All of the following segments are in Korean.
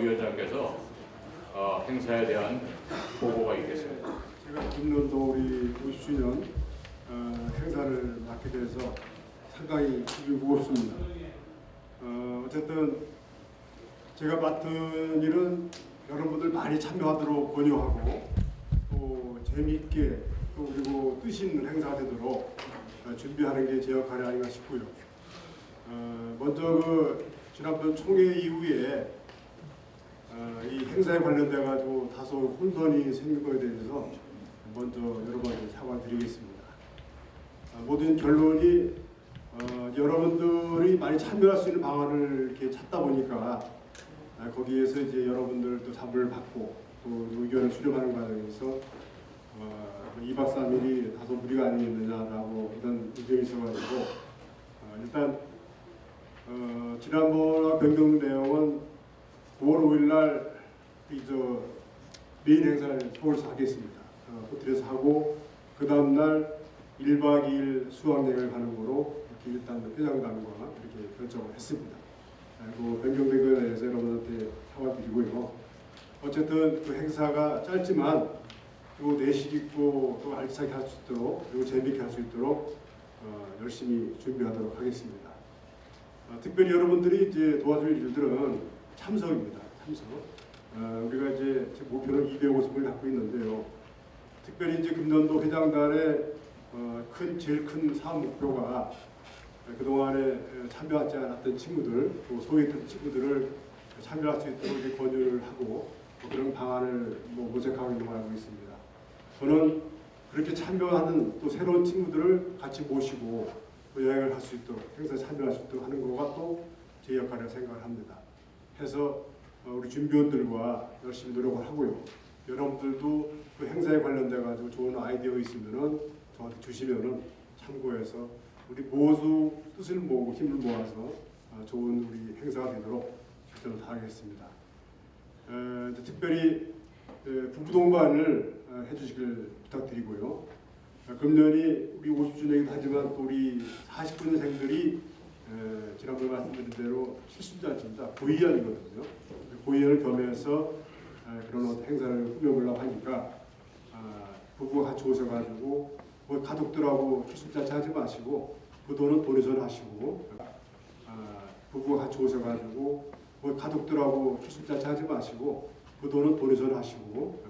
위원장께서 어, 행사에 대한 보고가 있겠습니다. 제가 김년도 우리 50주년 어, 행사를 맡게 돼서 상당히 기분이 무겁습니다. 어, 어쨌든 제가 맡은 일은 여러분들 많이 참여하도록 권유하고 또 재미있게 또 그리고 뜻 있는 행사가 되도록 어, 준비하는 게 제 역할이 아닌가 싶고요. 어, 먼저 그 지난번 총회 이후에 행사에 관련돼 가지고 다소 혼선이 생긴 거에 대해서 먼저 여러분께 사과드리겠습니다. 아, 모든 결론이 어, 여러분들이 많이 참여할 수 있는 방안을 이렇게 찾다 보니까 아, 거기에서 이제 여러분들도 답을 받고 또 의견을 수렴하는 과정에서 어, 2박 3일이 다소 무리가 아니겠느냐라고 이런 의견이 있어가지고 어, 일단 어, 지난번과 변경 내용은 9월 5일 날 이저 메인 행사를 서울에서 하겠습니다. 어, 호텔에서 하고 그 다음 날 1박 2일 수학여행을 가는 거로 이렇게 일단 회장단과 이렇게 결정을 했습니다. 그리고 변경된 거에 대해서 여러분한테 사과드리고요. 어쨌든 그 행사가 짧지만 또 내식 있고 또 알차게 할 수 있도록 그리고 재밌게 할 수 있도록 어, 열심히 준비하도록 하겠습니다. 어, 특별히 여러분들이 이제 도와줄 일들은 참석입니다. 참석. 어, 우리가 이제 제 목표는 250을 갖고 있는데요. 특별히 이제 금년도 회장단의 어, 큰 제일 큰 사업 목표가 그 동안에 참여하지 않았던 친구들, 또 소외했던 친구들을 참여할 수 있도록 권유를 하고 또 그런 방안을 뭐 모색하고 있는 걸 알고 있습니다. 저는 그렇게 참여하는 또 새로운 친구들을 같이 모시고 또 여행을 할 수 있도록 행사에 참여할 수 있도록 하는 거가 또 제 역할이라고 생각을 합니다. 해서 어, 우리 준비원들과 열심히 노력을 하고요. 여러분들도 그 행사에 관련돼 가지고 좋은 아이디어 있으면은 저한테 주시면은 참고해서 우리 모두 뜻을 모으고 힘을 모아서 어, 좋은 우리 행사가 되도록 최선을 다하겠습니다. 에, 특별히 에, 부부 동반을 어, 해주시길 부탁드리고요. 어, 금년이 우리 50주년이기도 하지만 또 우리 49년생들이 에, 지난번에 말씀드린 대로 실순자입니다. 고위안이거든요. 고위안을 겸해서 에, 그런 행사를 꾸며보려고 하니까 아, 부부가 같이 오셔가지고 뭐 가족들하고 실순자치 하지 마시고 그 돈은 돈에서 하시고 아, 부부가 같이 오셔가지고 뭐 가족들하고 실순자치 하지 마시고 그 돈은 돈에서 하시고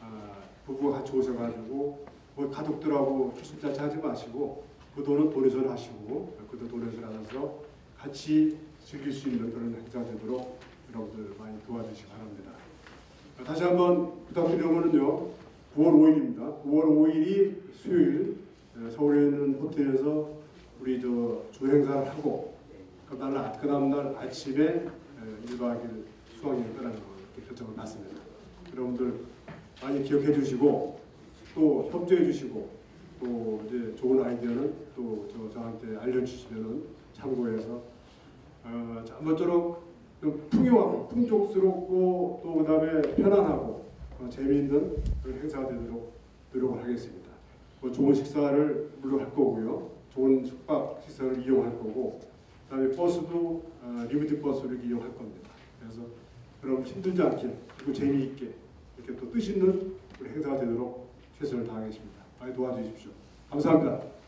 아, 부부가 같이 오셔가지고 뭐 가족들하고 실순자치 하지 마시고 그 돈은 돈에서 하시고 그도 돈에서 하셔서 같이 즐길 수 있는 그런 행사가 되도록 여러분들 많이 도와주시기 바랍니다. 다시 한번 부탁드리는 거는요. 9월 5일입니다. 9월 5일이 수요일 에, 서울에 있는 호텔에서 우리 저 주행사를 하고 그다음 날 그 다음 날 아침에 에, 1박 2일 수학여행 떠나는 거 이렇게 결정을 났습니다. 여러분들 많이 기억해 주시고 또 협조해 주시고 또 이제 좋은 아이디어는 또 저, 저한테 알려주시면은 참고해서 어, 자, 아무쪼록 좀 풍요하고 풍족스럽고 또 그다음에 편안하고 어, 재미있는 그런 행사가 되도록 노력을 하겠습니다. 뭐 좋은 식사를 물론 할 거고요. 좋은 숙박 시설을 이용할 거고 그다음에 버스도 어, 리미트 버스를 이용할 겁니다. 그래서 여러분 힘들지 않게 그리고 재미있게 이렇게 또 뜻 있는 우리 행사가 되도록 최선을 다하겠습니다. 많이 도와주십시오. 감사합니다.